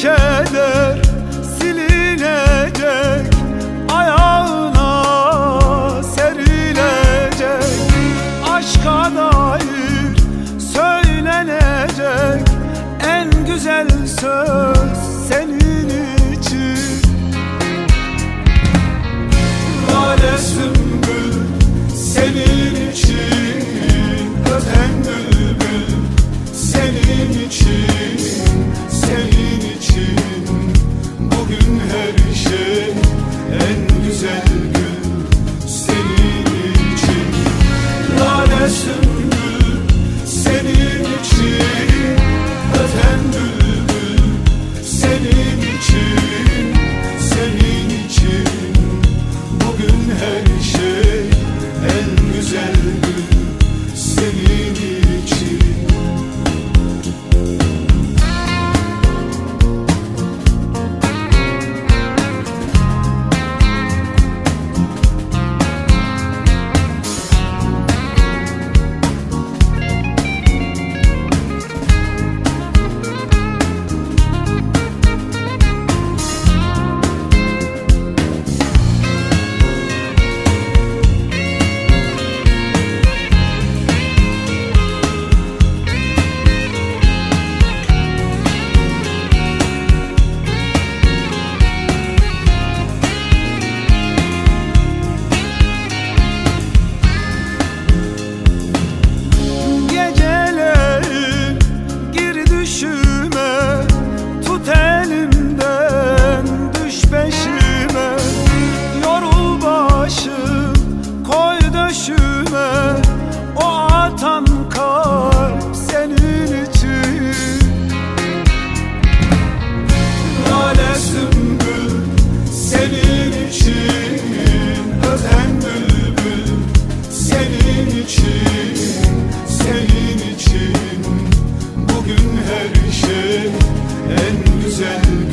keder silinecek Ayağına serilecek. Aşka dair söylenecek En güzel söz senin için. Lale sümbül senin güzel gün senin için. Lalesin en güzel